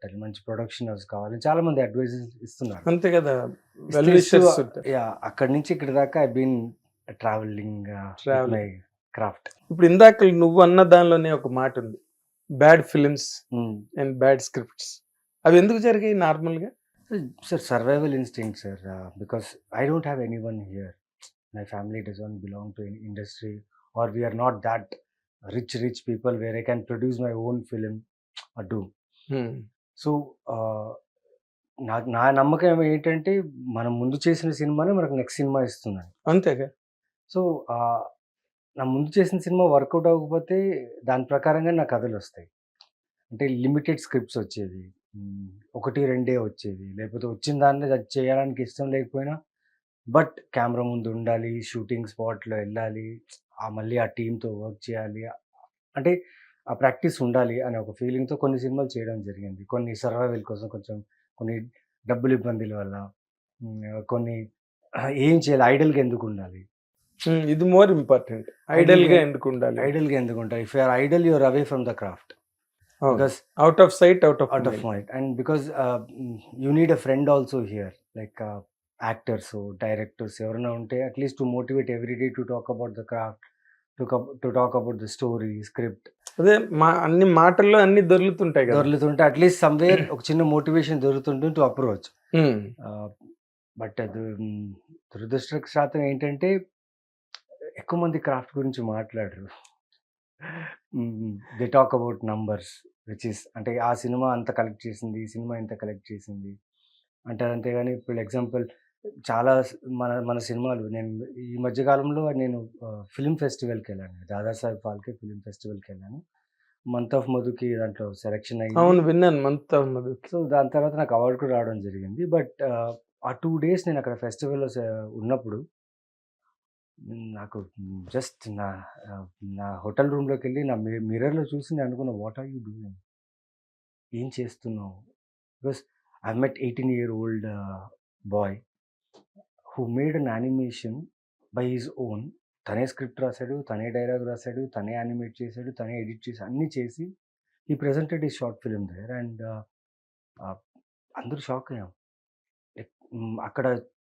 పట్టాలి. మంచి production house కావాలి. చాలా మంది అడ్వైజ్ ఇస్తున్నారు. అంతే కదా. యా అక్కడి నుంచి ఇక్కడ దాకా I been travelling. My craft ఇప్పుడు ఇందాక నువ్వు అన్న దానిలోనే ఒక మాట ఉంది. Bad films and bad scripts అవి ఎందుకు జరిగాయి నార్మల్గా sir survival instinct sir because I don't have any one here my family doesn't belong to industry or we are not that rich rich people where I can produce my own film do so నాకు నా నమ్మకం ఏంటంటే మనం ముందు చేసిన సినిమానే మనకు next cinema ఇస్తుందని అంతేగా? సో నా ముందు చేసిన సినిమా వర్కౌట్ అవ్వకపోతే దాని ప్రకారంగా నా కథలు వస్తాయి. అంటే లిమిటెడ్ స్క్రిప్ట్స్ వచ్చేవి. ఒకటి రెండే వచ్చేవి. లేకపోతే వచ్చిన దాన్ని అది చేయడానికి ఇష్టం లేకపోయినా బట్ కెమెరా ముందు ఉండాలి షూటింగ్ స్పాట్లో వెళ్ళాలి ఆ మళ్ళీ ఆ టీంతో వర్క్ చేయాలి. అంటే ఆ ప్రాక్టీస్ ఉండాలి అనే ఒక ఫీలింగ్తో కొన్ని సినిమాలు చేయడం జరిగింది. కొన్ని సర్వైవల్ కోసం కొంచెం కొన్ని డబ్బులు ఇబ్బందుల వల్ల కొన్ని ఏం చేయాలి? ఐడల్గా ఎందుకు ఉండాలి? ఇది మోర్ ఇంపార్టెంట్. ఐడల్గా ఎందుకు ఉండాలి? ఐడల్గా ఎందుకు ఉంటాయి if you are idol you are away from the craft because out of sight out of because uh, mm, you need a friend also here like uh, actors or directors ఎవరైనా ఉంటే at least to motivate every day to talk about the craft to to talk about the story script అదే మా అన్ని మాటల్లో అన్ని దొరుకుతుంటాయి కదా. దొరుకుతుంటే at least somewhere ఒక చిన్న మోటివేషన్ దొరుకుతుంటుంది టు అప్రోచ్ బట్ అది mm, దురదృష్టశాతం ఏంటంటే ఎక్కువ మంది క్రాఫ్ట్ గురించి మాట్లాడరు. They talk about numbers which is అంటే ఆ సినిమా అంత కలెక్ట్ చేసింది ఈ సినిమా ఇంత కలెక్ట్ చేసింది. అంటారు అంతేగాని ఇప్పుడు ఎగ్జాంపుల్ చాలా మన మన సినిమాలు. నేను ఈ మధ్యకాలంలో నేను ఫిలిం ఫెస్టివల్కి వెళ్ళాను దాదాసాహెబ్ ఫాల్కే ఫిలిం ఫెస్టివల్కి వెళ్ళాను మంత్ ఆఫ్ మధుకి దాంట్లో సెలెక్షన్ అయ్యింది అవును విన్నాను. మంత్ మధు. సో దాని తర్వాత నాకు అవార్డు కూడా రావడం జరిగింది. బట్ ఆ టూ డేస్ నేను అక్కడ ఫెస్టివల్లో ఉన్నప్పుడు నాకు జస్ట్ నా నా హోటల్ రూమ్లోకి వెళ్ళి నా మిర్రర్లో చూసి నేను అనుకున్న వాట్ ఆర్ యూ డూయింగ్ ఏం చేస్తున్నావు? Because I met eighteen year old boy. Who made an animation by his own తనే స్క్రిప్ట్ రాశాడు తనే డైలాగ్ రాశాడు తనే యానిమేట్ చేశాడు తనే ఎడిట్ చేసి అన్నీ చేసి ఈ ప్రెజెంటెడ్ ఈ షార్ట్ ఫిలిం దేర్ అండ్ అందరూ షాక్ అయ్యాం. అక్కడ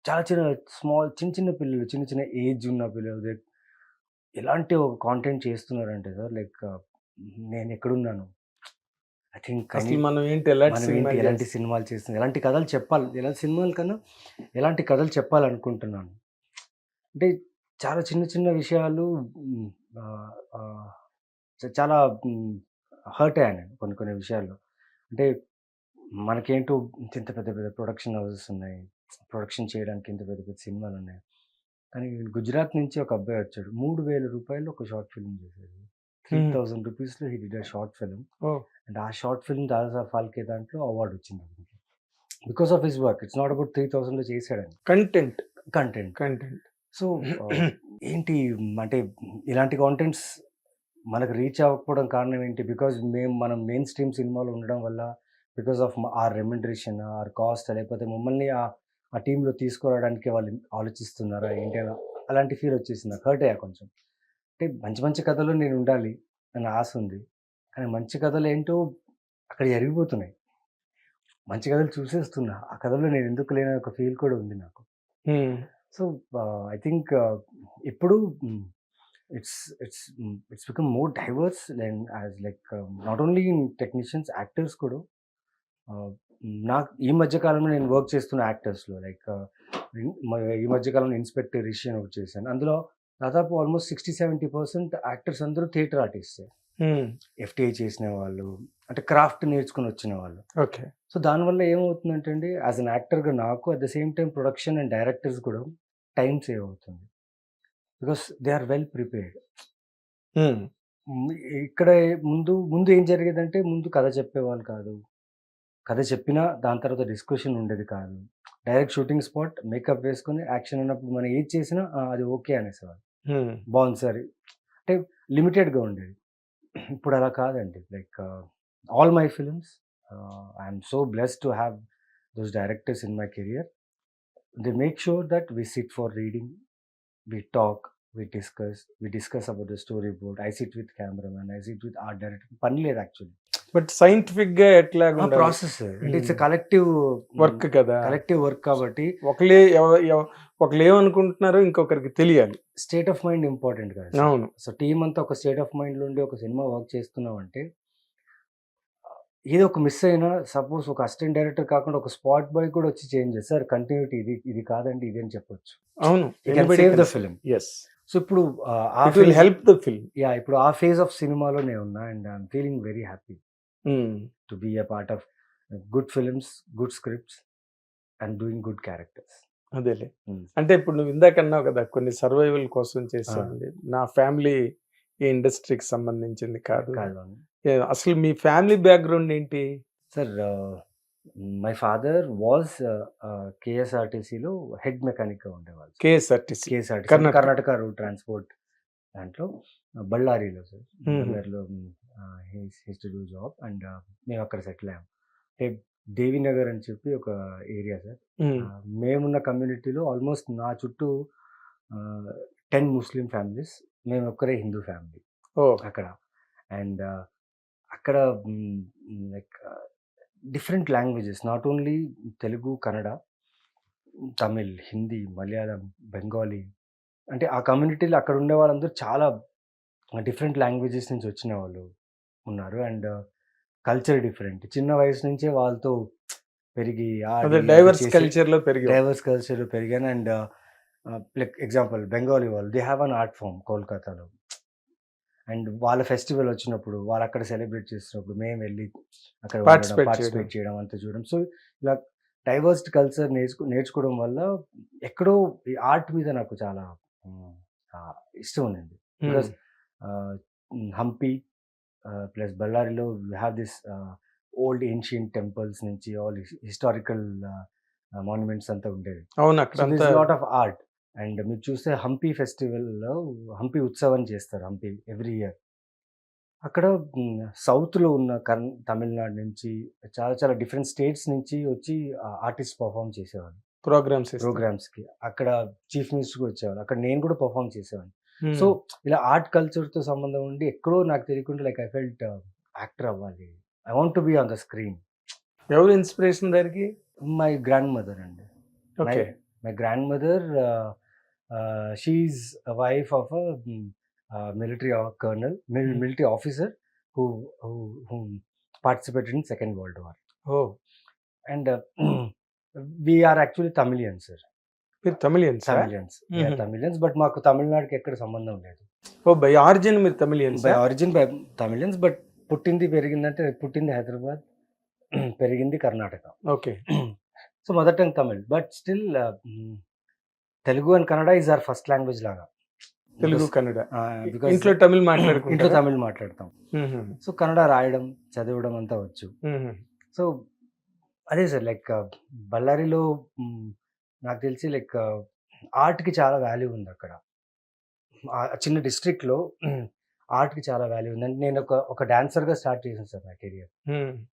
చాలా చిన్న స్మాల్ చిన్న చిన్న పిల్లలు చిన్న చిన్న ఏజ్ ఉన్న పిల్లలు లైక్ ఎలాంటి ఒక కాంటెంట్ చేస్తున్నారంటే సార్ లైక్ uh, నేను ఎక్కడున్నాను? ఐ థింక్ మనం ఏంటి ఎలాంటి ఎలాంటి సినిమాలు చేస్తున్నాం? ఎలాంటి కథలు చెప్పాలి? ఎలాంటి సినిమాల కన్నా ఎలాంటి కథలు చెప్పాలనుకుంటున్నాను? అంటే చాలా చిన్న చిన్న విషయాలు చాలా హర్ట్ అయ్యాను నేను కొన్ని కొన్ని విషయాల్లో. అంటే మనకేంటో ఇంత పెద్ద పెద్ద ప్రొడక్షన్ హౌసెస్ ఉన్నాయి. ప్రొడక్షన్ చేయడానికి ఇంత పెద్ద పెద్ద సినిమాలు ఉన్నాయి. కానీ గుజరాత్ నుంచి ఒక అబ్బాయి వచ్చాడు. మూడు వేల రూపాయలు ఒక షార్ట్ ఫిల్మ్ చేశాడు. Three Hmm. థౌసండ్ రూపీస్లో he did short film. And ఆ షార్ట్ ఫిల్మ్ దాదా ఫాల్కే దాంట్లో అవార్డు వచ్చింది because of his work it's not about three థౌసండ్లో చేశాడని. కంటెంట్ కంటెంట్ కంటెంట్ సో ఏంటి అంటే ఇలాంటి కాంటెంట్స్ మనకు రీచ్ అవ్వకపోవడం కారణం ఏంటి? బికాజ్ మేము మనం మెయిన్ స్ట్రీమ్ సినిమాలో ఉండడం వల్ల because of our remuneration or cost లేకపోతే మమ్మల్ని ఆ ఆ టీంలో తీసుకురావడానికి వాళ్ళు ఆలోచిస్తున్నారా? ఏంటి అలా? అలాంటి ఫీల్ వచ్చేసింది. హర్ట్ అయ్యా కొంచెం. అంటే మంచి మంచి కథలు నేను ఉండాలి అని ఆశ ఉంది. కానీ మంచి కథలు ఏంటో అక్కడ జరిగిపోతున్నాయి మంచి కథలు చూసేస్తున్నా ఆ కథలో నేను ఎందుకు లేని ఒక ఫీల్ కూడా ఉంది నాకు. సో ఐ థింక్ ఇప్పుడు it's it's it's become more diverse and as like not only in technicians actors కూడా. నాకు ఈ మధ్యకాలంలో నేను వర్క్ చేస్తున్న యాక్టర్స్లో లైక్ ఈ మధ్యకాలంలో ఇన్స్పెక్టర్ రిషి అని ఒకటి చేశాను. అందులో దాదాపు almost sixty seventy percent actors అందరూ థియేటర్ ఆర్టిస్ట్ ఎఫ్టీఐ చేసిన వాళ్ళు అంటే క్రాఫ్ట్ నేర్చుకుని వచ్చిన వాళ్ళు. ఓకే. సో దానివల్ల ఏమవుతుందంటే అండి యాజ్ అన్ యాక్టర్గా నాకు at the same time production and directors కూడా టైం సేవ్ అవుతుంది. Because they are well prepared. ఇక్కడ ముందు ముందు ఏం జరిగేదంటే ముందు కథ చెప్పేవాళ్ళు కాదు. కథ చెప్పినా దాని తర్వాత డిస్కషన్ ఉండేది కాదు. డైరెక్ట్ షూటింగ్ స్పాట్ మేకప్ వేసుకొని యాక్షన్ ఉన్నప్పుడు మనం ఏది చేసినా "ఆ, అది ఓకే అనేసేవాళ్ళు. బాగుంది సార్. అంటే లిమిటెడ్గా ఉండేది. ఇప్పుడు అలా కాదండి. Like all my films I'm so blessed to have those directors in my career. They make sure that we sit for reading we talk we discuss we discuss about the storyboard. I sit with cameraman I sit with art director. పని లేదు actually. But సైంటిఫిక్గా ఎట్లా process. It's. Collective work కదా. Collective work కాబట్టి ఒకలే ఎవ- ఒకళ్ళు ఏమనుకుంటున్నారో ఇంకొకరికి తెలియాలి. స్టేట్ ఆఫ్ మైండ్ ఇంపార్టెంట్ కదా. అవును. సో టీం అంతా ఒక స్టేట్ ఆఫ్ మైండ్ ఉండి ఒక సినిమా వర్క్ చేస్తున్నాం అంటే ఏదో ఒక మిస్ అయినా సపోజ్ ఒక అసిస్టెంట్ డైరెక్టర్ కాకుండా ఒక స్పాట్ బాయ్ కూడా వచ్చి చేంజ్ చేస్తారు కంటిన్యూటీ ఇది ఇది కాదండి ఇది అని చెప్పొచ్చు. అవును. ద ఫిల్మ్ ఎస్ సో ఇప్పుడు ఆ, will help the film yeah ఇప్పుడు ఆ ఫేజ్ ఆఫ్ సినిమాలో నేను ఉన్నా and I'm feeling very happy to be a part of good films good scripts and doing good characters అదేలే. Hmm. అంటే ఇప్పుడు నువ్వు ఇందాక అన్నావు కదా కొన్ని సర్వైవల్ కోసం చేసామండి నా ఫ్యామిలీ ఈ ఇండస్ట్రీకి సంబంధించింది కాదు. అసలు మీ ఫ్యామిలీ బ్యాక్గ్రౌండ్ ఏంటి? సార్ మై ఫాదర్ వాజ్ కేఎస్ఆర్టీసీలో హెడ్ మెకానిక్గా ఉండేవాళ్ళు KSRTC KSRTC Karnataka. Route transport దాంట్లో బళ్ళారిలో sir. బళ్ళారిలో his to do job and మేము అక్కడ సెటిల్ అయ్యాం. అంటే దేవినగర్ అని చెప్పి ఒక ఏరియా సార్. మేమున్న కమ్యూనిటీలో ఆల్మోస్ట్ నా చుట్టూ టెన్ ముస్లిం ఫ్యామిలీస్ మేము ఒక్కరే హిందూ ఫ్యామిలీ ఓ. అక్కడ. అండ్ అక్కడ like different languages not only Telugu Kannada Tamil Hindi Malayalam Bengali అంటే ఆ కమ్యూనిటీలో అక్కడ ఉండే వాళ్ళందరూ చాలా డిఫరెంట్ లాంగ్వేజెస్ నుంచి వచ్చిన వాళ్ళు. ఉన్నారు. And culture different. చిన్న వయసు నుంచే వాళ్ళతో పెరిగి డైవర్స్ కల్చర్లో పెరిగి. డైవర్స్ కల్చర్ పెరిగాను. అండ్ లైక్ ఎగ్జాంపుల్ బెంగాలీ వాళ్ళు they have an art form కోల్కతాలో. అండ్ వాళ్ళ ఫెస్టివల్ వచ్చినప్పుడు వాళ్ళు అక్కడ సెలబ్రేట్ చేసినప్పుడు మేము వెళ్ళి అక్కడ పార్టిసిపేట్ చేయడం. అంతా చూడడం. సో ఇలా డైవర్స్డ్ కల్చర్ నేర్చుకో నేర్చుకోవడం వల్ల ఎక్కడో ఈ ఆర్ట్ మీద నాకు చాలా ఇష్టం ఉండింది because Hampi plus బళ్ళారిలో have this old ancient temples నుంచి ఆల్ హిస్టారికల్ మాన్యుమెంట్స్ అంతా ఉండేవి. అవును అక్కడ లాట్ ఆఫ్ ఆర్ట్ అండ్ మీరు చూస్తే హంపి ఫెస్టివల్లో హంపి ఉత్సవం చేస్తారు హంపి ఎవ్రీ ఇయర్ అక్కడ సౌత్లో ఉన్న కర్ణ తమిళనాడు నుంచి చాలా చాలా డిఫరెంట్ స్టేట్స్ నుంచి వచ్చి ఆర్టిస్ట్ పర్ఫామ్ చేసేవాళ్ళు. ప్రోగ్రామ్స్ ప్రోగ్రామ్స్కి అక్కడ చీఫ్ మినిస్టర్ వచ్చేవాళ్ళు. అక్కడ నేను కూడా పర్ఫామ్ చేసేవాడిని. సో ఇలా ఆర్ట్ కల్చర్తో సంబంధం ఉండి ఎక్కడో నాకు తెలియకుండా లైక్ ఐ ఫెల్ట్ యాక్టర్ అవ్వాలి. I want to be on the screen. ఎవరు ఇన్స్పిరేషన్ దానికి? మై గ్రాండ్ మదర్ అండి. My grandmother she wife of military colonel military officer who who participate in second world war. And we're actually Tamilian sir మీరు Tamilians Mhm. tamilians but మాకు తమిళనాడుకి ఎక్కడ సంబంధం లేదు. Oh by origin మీరు Tamilians? By origin by tamilians but పుట్టింది పెరిగిందంటే పుట్టింది హైదరాబాద్ పెరిగింది Karnataka. Okay. So mother tongue Tamil but still Telugu and Kannada is are first language లాగా. తెలుగు కన్నడ. ఇంట్లో తమిళ్ ఇంట్లో మాట్లాడుకుంటారు తమిళ్ మాట్లాడతాం. సో కన్నడ రాయడం చదవడం అంతా వచ్చు. సో అదే సార్ లైక్ బళ్ళారిలో నాకు తెలిసి లైక్ ఆర్ట్కి చాలా వాల్యూ ఉంది అక్కడ. ఆ చిన్న డిస్ట్రిక్ట్లో ఆర్ట్కి చాలా వాల్యూ ఉంది. అంటే నేను ఒక ఒక డాన్సర్గా స్టార్ట్ చేశాను సార్ నా కెరియర్.